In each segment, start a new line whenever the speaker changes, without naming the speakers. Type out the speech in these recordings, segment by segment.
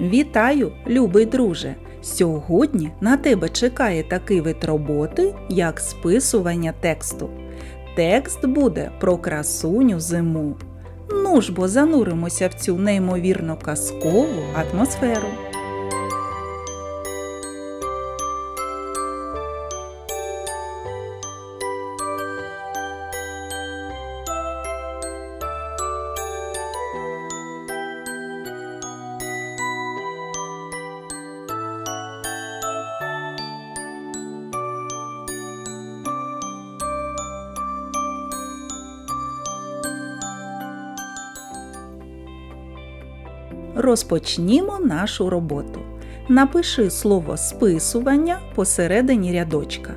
Вітаю, любий друже! Сьогодні на тебе чекає такий вид роботи, як списування тексту. Текст буде про красуню зиму. Ну ж бо зануримося в цю неймовірно казкову атмосферу. Розпочнімо нашу роботу. Напиши слово списування посередині рядочка.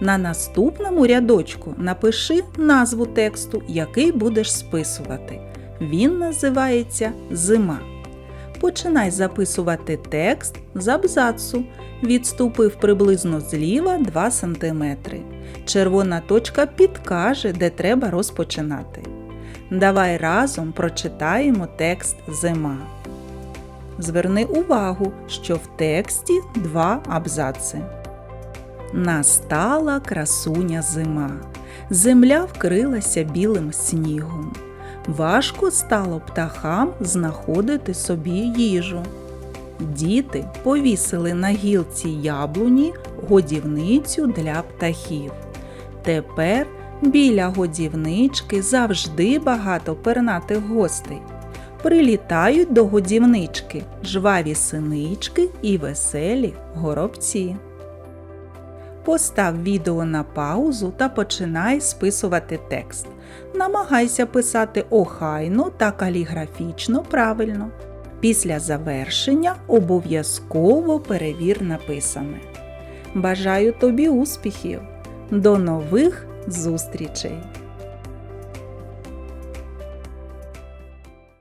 На наступному рядочку напиши назву тексту, який будеш списувати. Він називається Зима. Починай записувати текст з абзацу. Відступив приблизно зліва 2 см. Червона точка підкаже, де треба розпочинати. Давай разом прочитаємо текст Зима. Зверни увагу, що в тексті два абзаци. Настала красуня зима. Земля вкрилася білим снігом. Важко стало птахам знаходити собі їжу. Діти повісили на гілці яблуні годівницю для птахів. Тепер біля годівнички завжди багато пернатих гостей прилітають до годівнички жваві синички і веселі горобці. Постав відео на паузу та починай списувати текст. Намагайся писати охайно та каліграфічно правильно. Після завершення обов'язково перевір написане. Бажаю тобі успіхів! До нових зустрічей!